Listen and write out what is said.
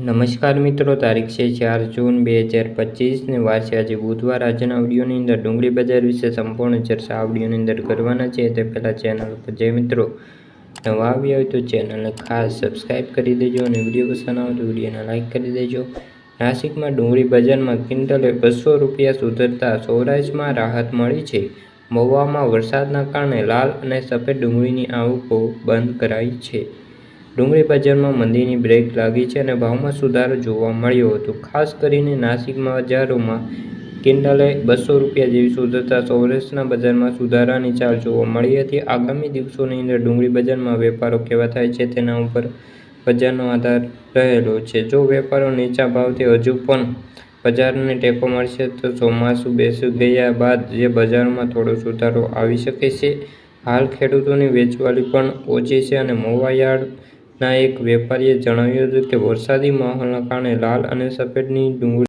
નમસ્કાર મિત્રો, તારીખ છે ચાર જૂન બે હજાર પચીસને વાર આજે બુધવાર. આજના આવડીઓની અંદર ડુંગળી બજાર વિશે સંપૂર્ણ ચર્ચા આ વિડીયોની અંદર કરવાના છે. તે પહેલાં ચેનલ પર જે મિત્રો, નવા આવ્યા હોય તો ચેનલને ખાસ સબસ્ક્રાઈબ કરી દેજો અને વીડિયો પસંદ આવે તો વિડીયોને લાઇક કરી દેજો. નાસિકમાં ડુંગળી બજારમાં ક્વિન્ટલે બસો રૂપિયા સુધરતા સૌરાષ્ટ્રમાં રાહત મળી છે. મહુવામાં વરસાદના કારણે લાલ અને સફેદ ડુંગળીની આવકો બંધ કરાઈ છે. ડુંગળી બજારમાં મંદીની બ્રેક લાગી છે અને ભાવમાં સુધારો જોવા મળ્યો હતો. ખાસ કરીને નાસિકમાં બજારોમાં ક્વિન્ટલે બસો રૂપિયા જેવી સુધરતા સૌરાષ્ટ્રના બજારમાં સુધારાની ચાલ જોવા મળી હતી. આગામી દિવસોની અંદર ડુંગળી બજારમાં વેપારો કેવા થાય છે તેના ઉપર બજારનો આધાર રહેલો છે. જો વેપારો નીચા ભાવથી હજુ પણ બજારને ટેકો મળશે તો ચોમાસું બેસી ગયા બાદ જે બજારમાં થોડો સુધારો આવી શકે છે. હાલ ખેડૂતોની વેચવાલી પણ ઓછી છે અને મહુવા યાર્ડના એક વેપારીએ જણાવ્યું હતું કે વરસાદી માહોલના કારણે લાલ અને સફેદની ડુંગળી